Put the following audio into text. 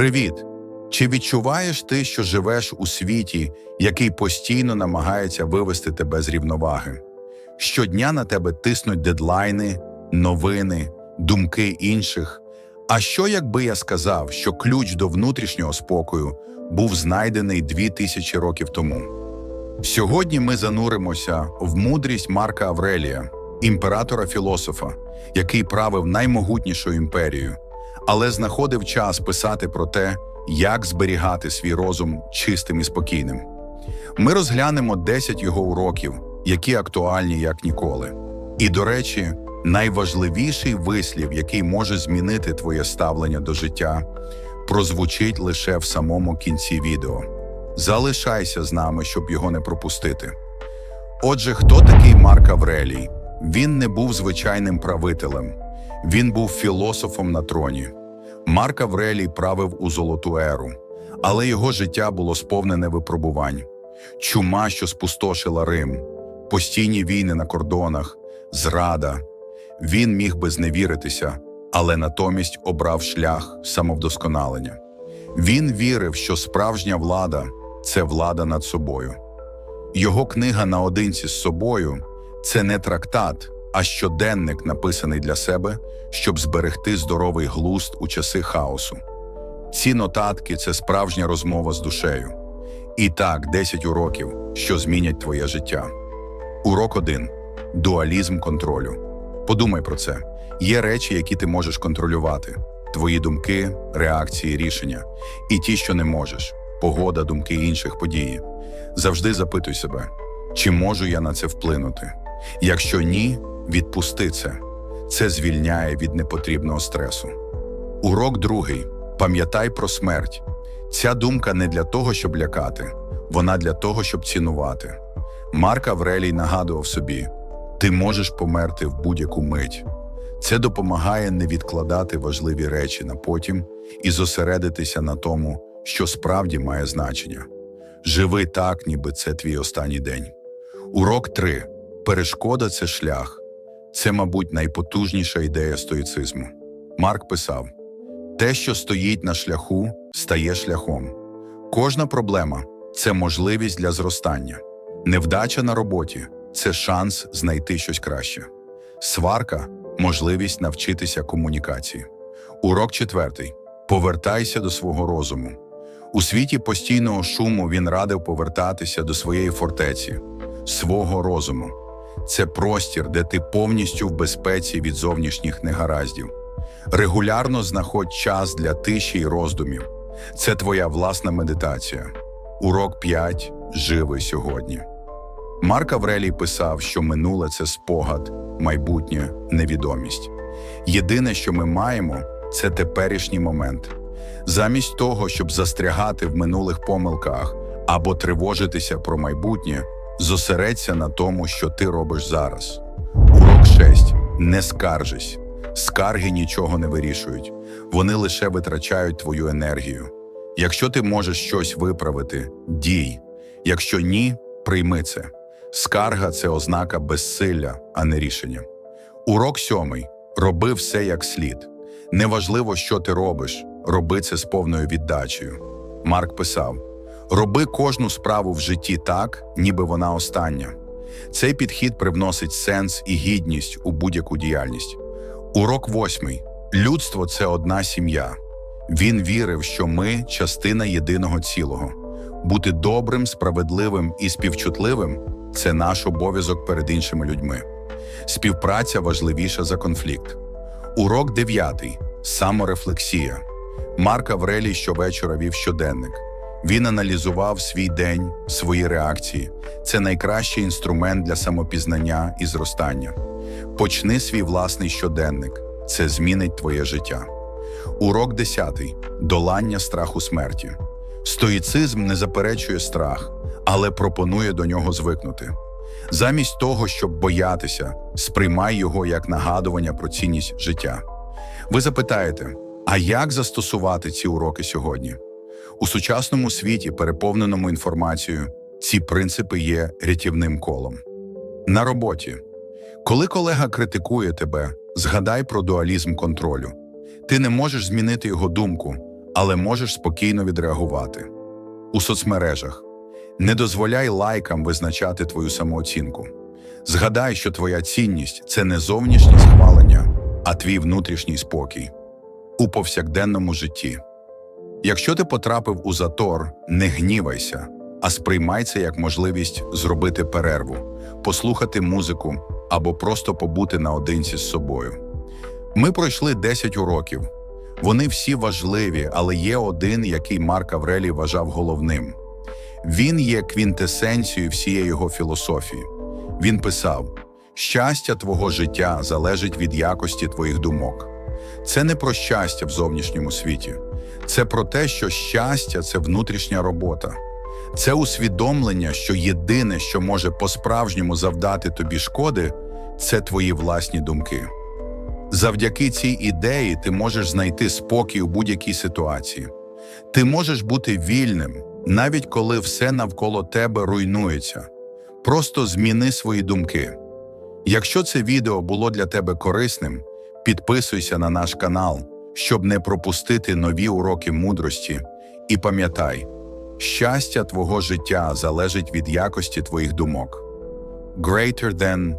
Привіт! Чи відчуваєш ти, що живеш у світі, який постійно намагається вивести тебе з рівноваги? Щодня на тебе тиснуть дедлайни, новини, думки інших. А що якби я сказав, що ключ до внутрішнього спокою був знайдений дві тисячі років тому? Сьогодні ми зануримося в мудрість Марка Аврелія, імператора філософа, який правив наймогутнішою імперією, але знаходив час писати про те, як зберігати свій розум чистим і спокійним. Ми розглянемо 10 його уроків, які актуальні як ніколи. І, до речі, найважливіший вислів, який може змінити твоє ставлення до життя, прозвучить лише в самому кінці відео. Залишайся з нами, щоб його не пропустити. Отже, хто такий Марк Аврелій? Він не був звичайним правителем, він був філософом на троні. Марк Аврелій правив у золоту еру, але його життя було сповнене випробувань. Чума, що спустошила Рим, постійні війни на кордонах, зрада. Він міг би зневіритися, але натомість обрав шлях самовдосконалення. Він вірив, що справжня влада це влада над собою. Його книга наодинці з собою це не трактат, а щоденник, написаний для себе, щоб зберегти здоровий глузд у часи хаосу. Ці нотатки це справжня розмова з душею. І так, 10 уроків, що змінять твоє життя. Урок 1. Дуалізм контролю. Подумай про це. Є речі, які ти можеш контролювати: твої думки, реакції, рішення, і ті, що не можеш погода, думки інших події. Завжди запитуй себе, чи можу я на це вплинути? Якщо ні, відпусти це. Це звільняє від непотрібного стресу. Урок другий. Пам'ятай про смерть. Ця думка не для того, щоб лякати, вона для того, щоб цінувати. Марк Аврелій нагадував собі: ти можеш померти в будь-яку мить. Це допомагає не відкладати важливі речі на потім і зосередитися на тому, що справді має значення. Живи так, ніби це твій останній день. Урок 3. Перешкода це шлях. Це, мабуть, найпотужніша ідея стоїцизму. Марк писав: те, що стоїть на шляху, стає шляхом. Кожна проблема це можливість для зростання. Невдача на роботі це шанс знайти щось краще. Сварка можливість навчитися комунікації. Урок четвертий. Повертайся до свого розуму. У світі постійного шуму він радив повертатися до своєї фортеці, свого розуму. Це простір, де ти повністю в безпеці від зовнішніх негараздів. Регулярно знаходь час для тиші й роздумів. Це твоя власна медитація. Урок 5. Живи сьогодні. Марк Аврелій писав, що минуле це спогад, майбутнє невідомість. Єдине, що ми маємо, це теперішній момент. Замість того, щоб застрягати в минулих помилках або тривожитися про майбутнє, зосередься на тому, що ти робиш зараз. Урок 6. Не скаржись. Скарги нічого не вирішують, вони лише витрачають твою енергію. Якщо ти можеш щось виправити, дій. Якщо ні, прийми це. Скарга це ознака безсилля, а не рішення. Урок сьомий. Роби все як слід. Неважливо, що ти робиш, роби це з повною віддачею. Марк писав: роби кожну справу в житті так, ніби вона остання. Цей підхід привносить сенс і гідність у будь-яку діяльність. Урок восьмий. Людство це одна сім'я. Він вірив, що ми частина єдиного цілого. Бути добрим, справедливим і співчутливим це наш обов'язок перед іншими людьми. Співпраця важливіша за конфлікт. Урок дев'ятий. Саморефлексія. Марк Аврелій щовечора вів щоденник. Він аналізував свій день, свої реакції. Це найкращий інструмент для самопізнання і зростання. Почни свій власний щоденник. Це змінить твоє життя. Урок 10. Долання страху смерті. Стоїцизм не заперечує страх, але пропонує до нього звикнути. Замість того, щоб боятися, сприймай його як нагадування про цінність життя. Ви запитаєте, а як застосувати ці уроки сьогодні? У сучасному світі, переповненому інформацією, ці принципи є рятівним колом. На роботі. Коли колега критикує тебе, згадай про дуалізм контролю. Ти не можеш змінити його думку, але можеш спокійно відреагувати. У соцмережах не дозволяй лайкам визначати твою самооцінку. Згадай, що твоя цінність це не зовнішнє схвалення, а твій внутрішній спокій у повсякденному житті. Якщо ти потрапив у затор, не гнівайся, а сприймай це як можливість зробити перерву, послухати музику або просто побути наодинці з собою. Ми пройшли 10 уроків. Вони всі важливі, але є один, який Марк Аврелій вважав головним. Він є квінтесенцією всієї його філософії. Він писав: щастя твого життя залежить від якості твоїх думок. Це не про щастя в зовнішньому світі, це про те, що щастя це внутрішня робота. Це усвідомлення, що єдине, що може по-справжньому завдати тобі шкоди, це твої власні думки. Завдяки цій ідеї ти можеш знайти спокій у будь-якій ситуації. Ти можеш бути вільним, навіть коли все навколо тебе руйнується. Просто зміни свої думки. Якщо це відео було для тебе корисним, підписуйся на наш канал, щоб не пропустити нові уроки мудрості. І пам'ятай, щастя твого життя залежить від якості твоїх думок. Greater than